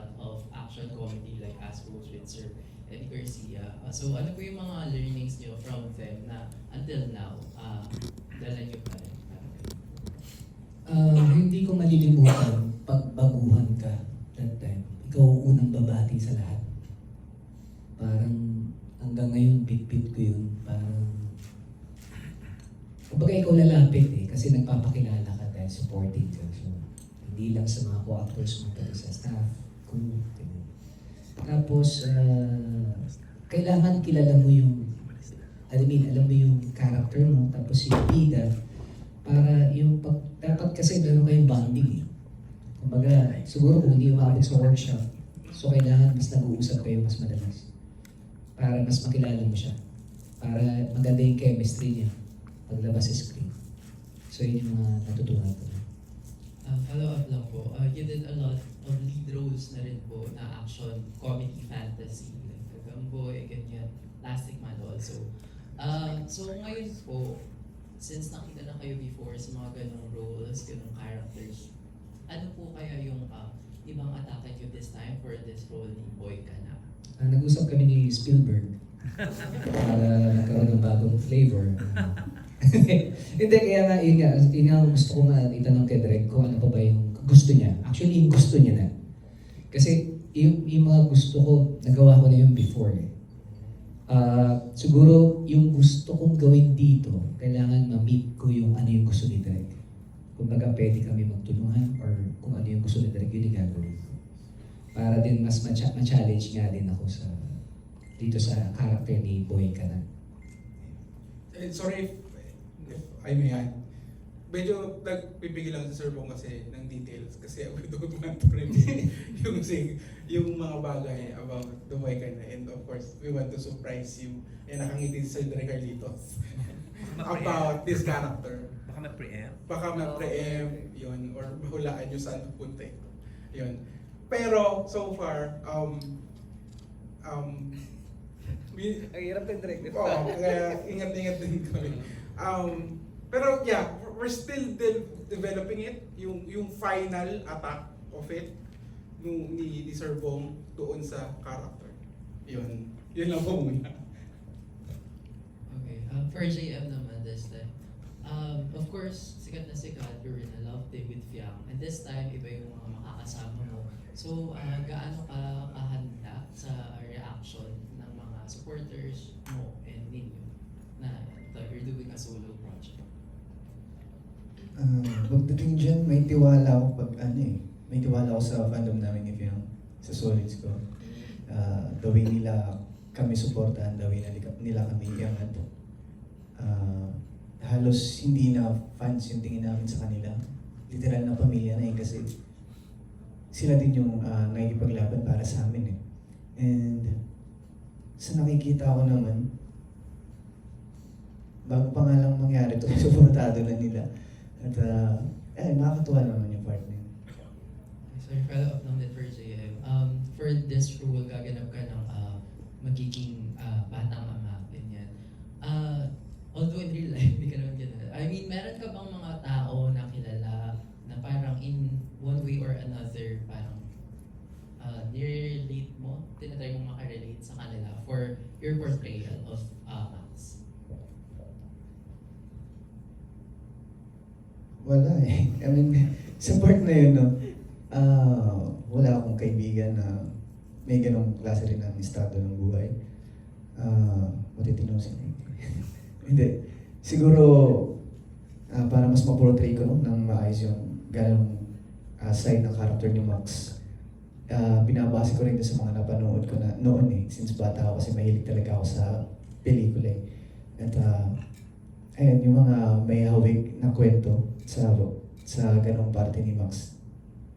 lot of action comedy like As Goes with Sir Garcia. Uh, so ano po yung mga learnings niyo from them na until now, uh, dala niyo pa rin? Ah, hindi ko malilimutan pag baguhan ka that time. Ikaw ang unang babati sa lahat. Parang hanggang ngayon bit-bit ko yun. Parang Kumbaga ikaw lalapit eh kasi nagpapakilala ka dahil supporting ka. So, hindi lang sa mga co-actors mo pero sa staff. Tapos, ah, kailangan kilala mo yung I mean, alam mo yung character mo, tapos yung bida, para yung pag, dapat kasi meron kayong bonding eh. Kumbaga, siguro kung hindi umabot sa workshop, so kailangan mas nag-uusap kayo mas madalas. Para mas makilala mo siya. Para maganda yung chemistry niya paglabas sa screen. So yun yung mga natutunan ko. Uh, follow up lang po, uh, you did a lot of lead roles na rin po na action, comedy, fantasy, like Gagamboy, ganyan, Plastic Man also. Uh, so ngayon po, since nakita na kayo before sa mga ganong roles, ganong characters, ano po kaya yung uh, ibang atake nyo this time for this role ni Boy Kana? Ah, nag-usap kami ni Spielberg para nagkaroon ng bagong flavor. Hindi, kaya nga, yun nga, yun nga gusto ko nga itanong kay Drake kung ano pa ba yung gusto niya. Actually, yung gusto niya na. Kasi yung, yung mga gusto ko, nagawa ko na yung before eh. Ah, siguro, yung gusto kong gawin dito, kailangan ma-meet ko yung ano yung gusto ni Drake. Kung baga, pwede kami magtulungan or kung ano yung gusto ni Drake, yun yung gagawin ko. Para din mas ma- ma-challenge nga din ako sa dito sa character ni Boy Kanan. Eh, sorry if, if I may add. Medyo nagpipigil lang sa Sir Bong kasi ng details kasi we don't want to reveal yung, sing, yung mga bagay about the way ka na. And of course, we want to surprise you. And nakangiti si Sir Dre Carlitos about this character. Baka ma-preempt. Baka ma-preempt yun or mahulaan nyo saan pupunta ito. Yun. Pero so far, um, um, we, Ang hirap ng direct. Oo, kaya ingat-ingat din kami. Um, pero yeah, we're still de- developing it, yung yung final attack of it nung ni, ni Sir Bong doon sa character. Yun. Yun lang po muna. Okay, um, for JM naman this time. Um, of course, sikat na sikat, you're in a love day with Fiang. And this time, iba yung mga makakasama mo. So, uh, gaano ka kahanda sa reaction ng mga supporters mo and ninyo na ito, you're doing a solo Ah, pagdating dyan, may tiwala ako pag ano eh. May tiwala ako sa fandom namin ni Fiang, sa solids ko. Ah, the way nila kami supportahan, the way nila, nila kami iangat. Ah, halos hindi na fans yung tingin namin sa kanila. Literal na pamilya na eh kasi sila din yung uh, nakikipaglaban para sa amin eh. And sa nakikita ko naman, bago pa nga lang mangyari ito, supportado na nila. At uh, eh, nakakatuwa naman yung part na. So, yung follow up lang din for JM. Um, for this role, gaganap ka ng uh, magiging uh, batang ama, ganyan. Uh, although in real life, hindi ka naman ganun. I mean, meron ka bang mga tao na kilala na parang in one way or another, parang uh, nire-relate mo, tinatry mo makarelate sa kanila for your portrayal of uh, Max? Wala eh. I mean, sa part na yun, no, ah, wala akong kaibigan na may ganong klase rin ng estado ng buhay. Ah, matitino sila. Hindi. Siguro, ah, para mas maportray ko no, ng maayos yung ganong ah, side ng character ni Max, ah, binabase ko rin sa mga napanood ko na noon eh. Since bata ako kasi mahilig talaga ako sa pelikula eh. At ah, ayun, yung mga may hawig na kwento sa sa ganong parte ni Max,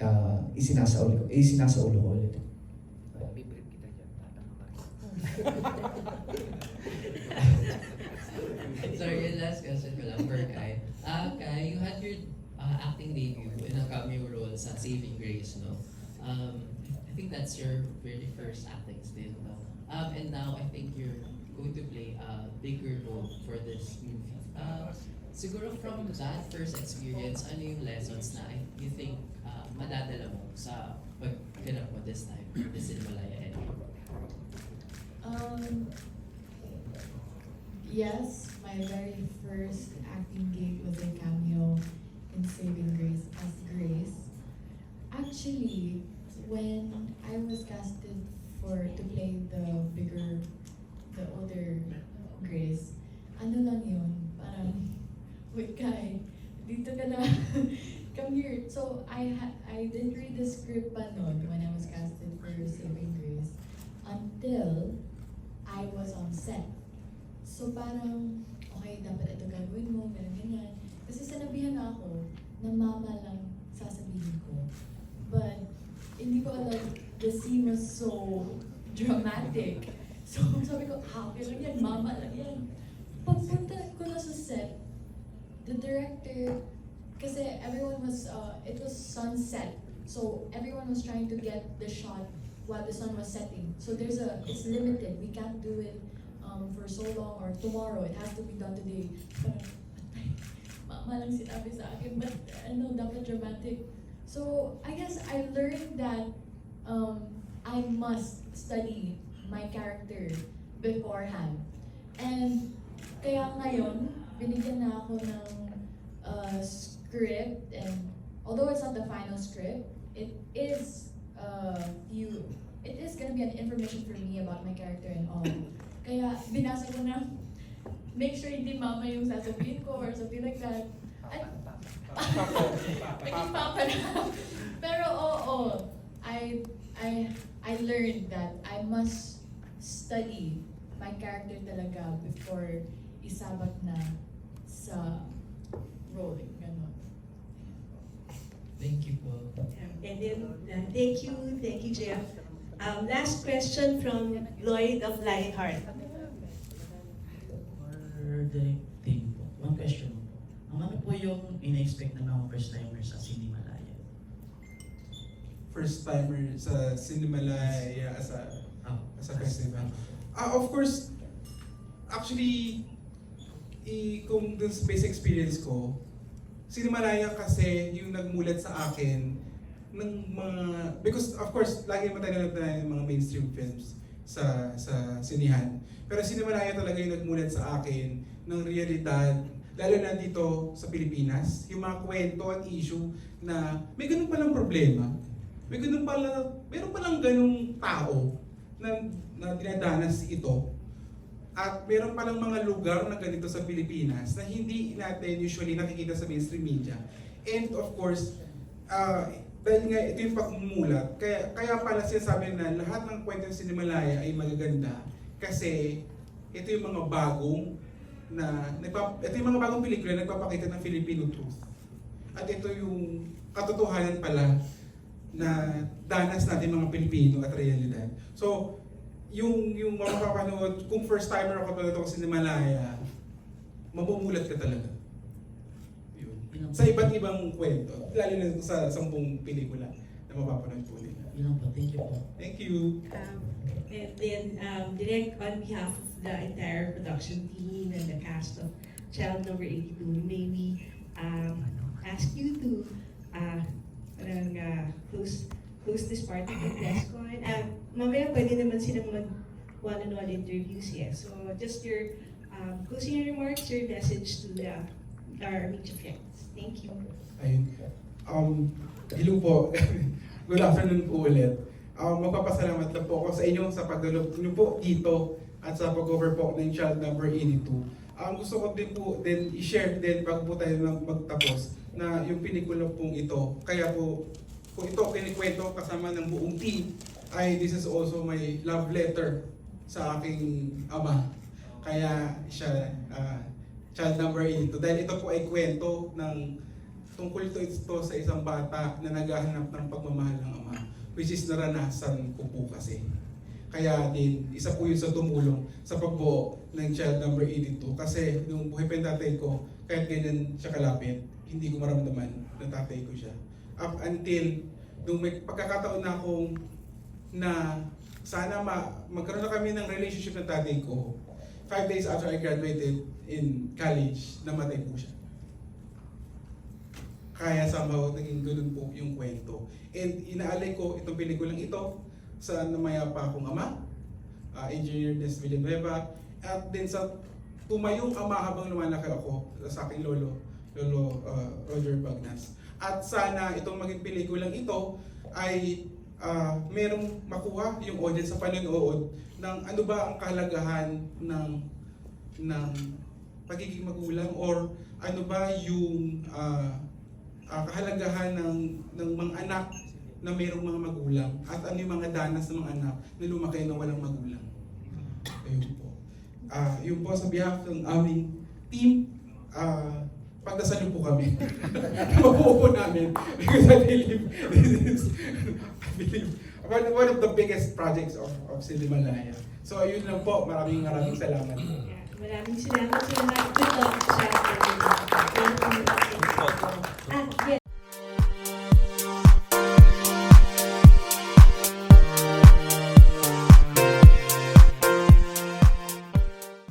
ah isinasauli ko, isinasaulo ko ulit. Bibrip kita dyan. Sorry, yung last question ko lang for Kai. Ah, Kai, you had your uh, acting debut in a cameo role sa Saving Grace, no? Um, I think that's your very first acting stint, no? Um, and now I think you're going to play a bigger role for this movie. Uh, Siguro from that first experience, ano yung lessons na you think uh, madadala mo sa pagganap mo this time, this in Malaya Eddie? Um, yes, my very first acting gig was a cameo in Saving Grace as Grace. Actually, when I was casted for to play the bigger, the older Grace, ano lang yun, parang, wait Kai, dito ka na, come here. So I ha- I didn't read the script pa noon when I was casted for Saving Grace until I was on set. So parang, okay, dapat ito gagawin mo, ganyan, ganyan. Kasi sanabihan na ako na mama lang sasabihin ko. But, hindi ko alam, the scene was so dramatic. So, sabi ko, okay lang yan, mama lang yan. Pagpunta ko na sa set, the director, kasi everyone was, uh, it was sunset. So, everyone was trying to get the shot while the sun was setting. So there's a, it's limited. We can't do it um, for so long or tomorrow. It has to be done today. Parang, Mama lang sinabi sa akin, but ano, dapat dramatic. So I guess I learned that um, I must study my character beforehand. And kaya ngayon, binigyan na ako ng uh, script and although it's not the final script, it is uh, few, it is gonna be an information for me about my character and all. Kaya binasa ko na, make sure hindi mama yung sasabihin ko or something like that. At, naging papa na. Pero oo, I, I, I learned that I must study my character talaga before isabak na sa role. Ganon. Thank you po. And then, uh, thank you, thank you, Jeff. Um, last question from Lloyd of Lionheart. For directing po, one question po. Ang ano po yung ina-expect ng mga first timers sa Sinimalaya? First timer sa Cinemalaya as a Ah, as a festival. Ah, of course, actually, i, kung dun sa basic experience ko, Cinemalaya kasi yung nagmulat sa akin ng mga, because of course, lagi mo tayo na ng mga mainstream films sa sa sinihan. Pero Cinemalaya talaga yung nagmulat sa akin ng realidad, lalo na dito sa Pilipinas, yung mga kwento at issue na may ganun palang problema, may ganun pala, meron palang ganung tao na, na dinadanas ito. At meron palang mga lugar na ganito sa Pilipinas na hindi natin usually nakikita sa mainstream media. And of course, uh, dahil nga ito yung pagmumulat, kaya, kaya pala sinasabi na lahat ng kwento ng Sinimalaya ay magaganda kasi ito yung mga bagong na ito yung mga bagong pelikula na nagpapakita ng Filipino truth. At ito yung katotohanan pala na danas natin mga Pilipino at realidad. So, yung yung mga mapapanood, kung first timer ako talaga ako sa Himalaya, mamumulat ka talaga. Yun. Sa iba't ibang kwento, lalo na sa sampung pelikula na mapapanood po nila. Yun lang po, thank you po. Thank you. Um, and then, um, direct on behalf of the entire production team and the cast of Child Number 82, may we um, ask you to uh, parang, uh, close close this part of the press con. Uh, mamaya pwede naman silang mag one-on-one interviews, yes. So just your um, closing remarks, your message to the our media friends. Thank you. Ayun. Um, hello po. Good afternoon po ulit. Um, magpapasalamat lang po ako sa inyo sa pagdalo niyo po dito at sa pag-over po ng child number 82. Um, gusto ko din po din i-share din bago po tayo nang magtapos na yung pelikula pong ito. Kaya po, kung ito kinikwento kasama ng buong team, ay this is also my love letter sa aking ama. Kaya siya, ah, child number 82. Dahil ito po ay kwento ng tungkol ito, ito sa isang bata na naghahanap ng pagmamahal ng ama, which is naranasan ko po kasi. Kaya din, isa po yun sa tumulong sa pagbuo ng child number 82. Kasi nung buhay pa yung tatay ko, kahit ganyan siya kalapit, hindi ko maramdaman na tatay ko siya. Up until nung may pagkakataon na akong na sana ma magkaroon na kami ng relationship ng tatay ko, five days after I graduated in college, namatay po siya. kaya somehow naging ganun po yung kwento. And inaalay ko itong pelikulang ito sa namayapa akong ama, uh, Engineer Des Villanueva, at din sa tumayong ama habang lumalaki ako sa aking lolo, lolo uh, Roger Bagnas. At sana itong maging pelikulang ito ay uh, merong makuha yung audience sa panonood ng ano ba ang kahalagahan ng ng pagiging magulang or ano ba yung ah, ah, kahalagahan ng ng mga anak na mayroong mga magulang at ano yung mga danas ng mga anak na lumaki na walang magulang. Ayun po. Ah, yun po sa behalf ng aming team, ah, pagdasal niyo po kami. Mapupo namin. Because I believe this is, I believe, one, of the biggest projects of, of Silimalaya. So ayun lang po, maraming maraming salamat. Yeah, maraming salamat sa mga